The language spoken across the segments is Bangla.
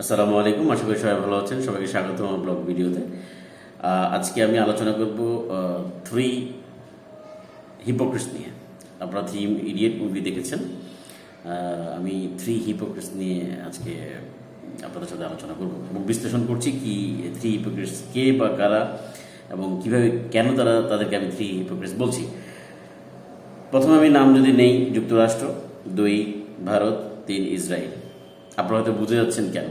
আসসালামু আলাইকুম, আশা করি সবাই ভালো আছেন। সবাইকে স্বাগত আমার ব্লগ ভিডিওতে। আজকে আমি আলোচনা করব থ্রি হিপোক্রিস নিয়ে। আপনারা থ্রি ইডিয়েট মুভি দেখেছেন। আমি থ্রি হিপোক্রিস নিয়ে আজকে আপনাদের সাথে আলোচনা করব এবং বিশ্লেষণ করছি কি থ্রি হিপোক্রিস কে বা কারা এবং কীভাবে কেন তারা, তাদেরকে আমি থ্রি হিপোক্রিস বলছি। প্রথমে আমি নাম যদি নেই, যুক্তরাষ্ট্র, দুই ভারত, তিন ইসরায়েল আপনারা হয়তো বুঝে যাচ্ছেন কেন।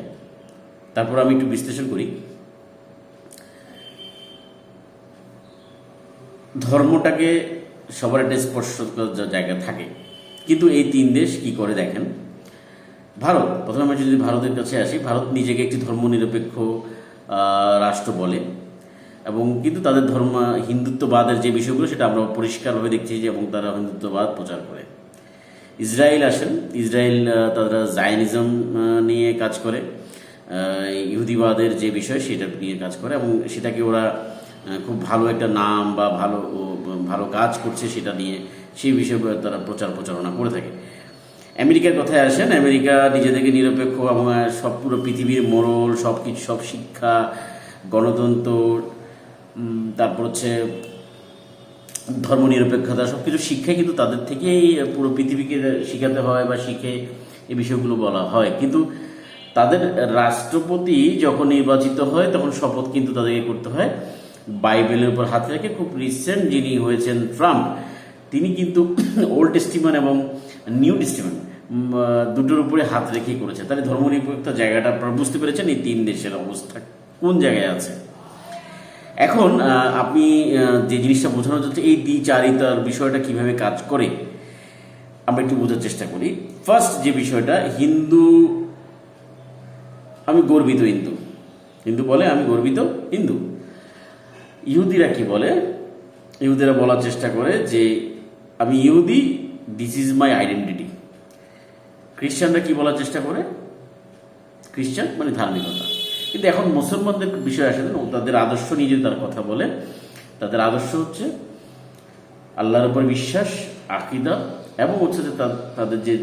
তারপর আমি একটু বিশ্লেষণ করি। ধর্মটাকে সবার একটা স্পর্শ জায়গা থাকে। কিন্তু এই তিন দেশ কি করে দেখেন? ভারত, প্রথমে আমি যদি ভারতের কাছে আসি, ভারত নিজেকে একটি ধর্মনিরপেক্ষ রাষ্ট্র বলে। এবং কিন্তু তাদের ধর্ম, হিন্দুত্ববাদের যে বিষয়গুলো, সেটা আমরা পরিষ্কারভাবে দেখছি যে, এবং তারা হিন্দুত্ববাদ প্রচার করে। ইসরায়েল আসেন। ইসরায়েল তারা জায়নিজম নিয়ে কাজ করে। ইহুদিবাদের যে বিষয় সেটা নিয়ে কাজ করে এবং সেটাকে ওরা খুব ভালো একটা নাম বা ভালো ভালো কাজ করছে সেটা নিয়ে সেই বিষয়ে তারা প্রচার প্রচারণা করে থাকে। আমেরিকার কথায় আসেন, আমেরিকা নিজেদেরকে নিরপেক্ষ এবং সব পুরো পৃথিবীর মোড়ল, সব কিছু, সব শিক্ষা, গণতন্ত্র তারপর হচ্ছে ধর্মনিরপেক্ষতা সব কিছু শিক্ষাই কিন্তু তাদের থেকেই পুরো পৃথিবীকে শেখাতে হয় বা শিখে এই বিষয়গুলো বলা হয়। কিন্তু তাদের রাষ্ট্রপতি যখন নির্বাচিত হয়, তখন শপথ কিন্তু তাদেরকে করতে হয়। বাইবেলের উপর হাত রেখে খুব রিসেন্ট যিনি হয়েছেন ট্রাম্প, তিনি কিন্তু ওল্ড টেস্টিমেন্ট এবং নিউ টেস্টিমেন্ট দুটোর উপরে হাত রেখেই করেছে তাহলে ধর্মনিরপেক্ষতা জায়গাটা আপনারা বুঝতে পেরেছেন এই তিন দেশের অবস্থা কোন জায়গায় আছে। এখন আপনি যে জিনিসটা বোঝানো যাচ্ছে, এই দ্বিচারিতার বিষয়টা কীভাবে কাজ করে, আমরা একটু বোঝার চেষ্টা করি। ফার্স্ট যে বিষয়টা, হিন্দু আমি গর্বিত হিন্দু হিন্দু বলে, আমি গর্বিত হিন্দু ইহুদিরা কি বলে? ইহুদিরা বলার চেষ্টা করে যে, আমি ইহুদি দিস ইজ মাই আইডেন্টিটি খ্রিস্টানরা কি বলার চেষ্টা করে? খ্রিস্টান মানে ধার্মিকতা। কিন্তু এখন মুসলমানদের বিষয় আসে তাদের আদর্শ নিয়ে যদি তার কথা বলে। তাদের আদর্শ হচ্ছে আল্লাহর উপর বিশ্বাস, আকিদা, এবং হচ্ছে যে তাদের যে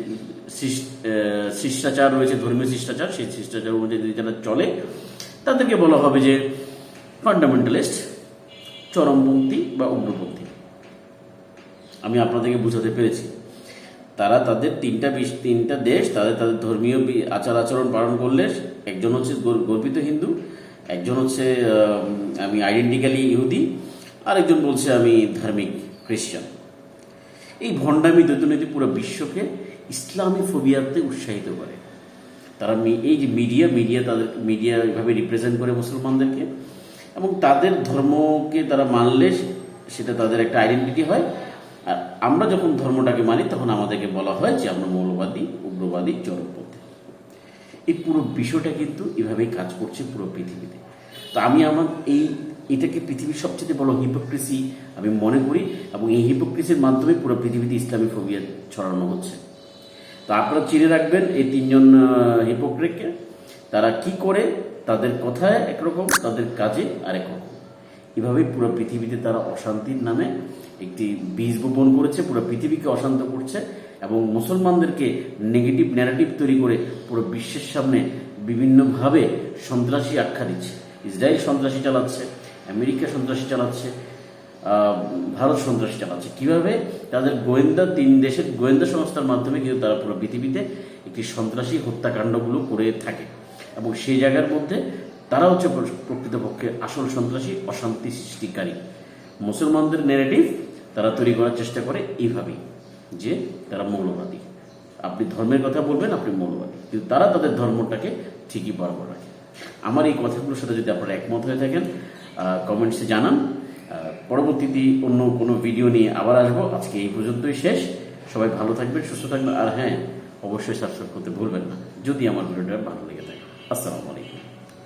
শিষ্টাচার রয়েছে, ধর্মীয় শিষ্টাচার সেই শিষ্টাচার অনুযায়ী যদি যারা চলে, তাদেরকে বলা হবে যে ফান্ডামেন্টালিস্ট চরমপন্থী বা উগ্রপন্থী। আমি আপনাদেরকে বুঝাতে পেরেছি। তারা তাদের তিনটা বিশ- তিনটা দেশ, তাদের তাদের ধর্মীয় আচার আচরণ পালন করলে একজন হচ্ছে গর- গর্বিত হিন্দু, একজন হচ্ছে আমি আইডেন্টিক্যালি ইহুদি, আরেকজন বলছে আমি ধার্মিক খ্রিস্টান। এই ভণ্ডামি দ্বৈতনীতি পুরো বিশ্বকে ইসলামী ফোবিয়াতে উৎসাহিত করে। তারা এই যে মিডিয়া মিডিয়া তাদের, মিডিয়া এভাবে রিপ্রেজেন্ট করে মুসলমানদেরকে এবং তাদের ধর্মকে তারা মানলে সেটা তাদের একটা আইডেন্টিটি হয়। আর আমরা যখন ধর্মটাকে মানি, তখন আমাদেরকে বলা হয় যে আমরা মৌলবাদী, উগ্রবাদী, চরমপন্থী। এই পুরো বিষয়টা কিন্তু এভাবেই কাজ করছে পুরো পৃথিবীতে। তো আমি আমার এই, এটাকে পৃথিবীর সবচেয়ে বড় হিপোক্রেসি আমি মনে করি এবং এই হিপোক্রেসির মাধ্যমে পুরো পৃথিবীতে ইসলামী ফোবিয়া ছড়ানো হচ্ছে। তো আপনারা চিনে রাখবেন এই তিনজন হিপোক্রেটকে তারা কি করে? তাদের কথায় একরকম, তাদের কাজে আরেক রকম। এভাবেই পুরো পৃথিবীতে তারা অশান্তির নামে একটি বীজ বপন করেছে, পুরো পৃথিবীকে অশান্ত করছে এবং মুসলমানদেরকে নেগেটিভ ন্যারেটিভ তৈরি করে পুরো বিশ্বের সামনে বিভিন্নভাবে সন্ত্রাসী আখ্যা দিচ্ছে। ইসরায়েল সন্ত্রাসী চালাচ্ছে, আমেরিকা সন্ত্রাসী চালাচ্ছে ভারত সন্ত্রাসী চালাচ্ছে। কীভাবে? তাদের গোয়েন্দা তিন দেশের গোয়েন্দা সংস্থার মাধ্যমে কিন্তু তারা পুরো পৃথিবীতে একটি সন্ত্রাসী হত্যাকাণ্ডগুলো করে থাকে। এবং সেই জায়গার মধ্যে তারা হচ্ছে প্রকৃতপক্ষে আসল সন্ত্রাসী, অশান্তি সৃষ্টিকারী। মুসলমানদের নেগেটিভ তারা তৈরি করার চেষ্টা করে এইভাবেই যে তারা মৌলবাদী। আপনি ধর্মের কথা বলবেন, আপনি মৌলবাদী। কিন্তু তারা তাদের ধর্মটাকে ঠিকই বরাবর রাখে। আমার এই কথাগুলোর সাথে যদি আপনারা একমত হয়ে থাকেন কমেন্টসে জানান। পরবর্তীতে অন্য কোনো ভিডিও নিয়ে আবার আসব। আজকে এই পর্যন্তই শেষ। সবাই ভালো থাকবেন, সুস্থ থাকবেন। আর হ্যাঁ অবশ্যই সাবস্ক্রাইব করতে ভুলবেন না, যদি আমার ভিডিওটা ভালো লেগে থাকে। আসসালামু আলাইকুম।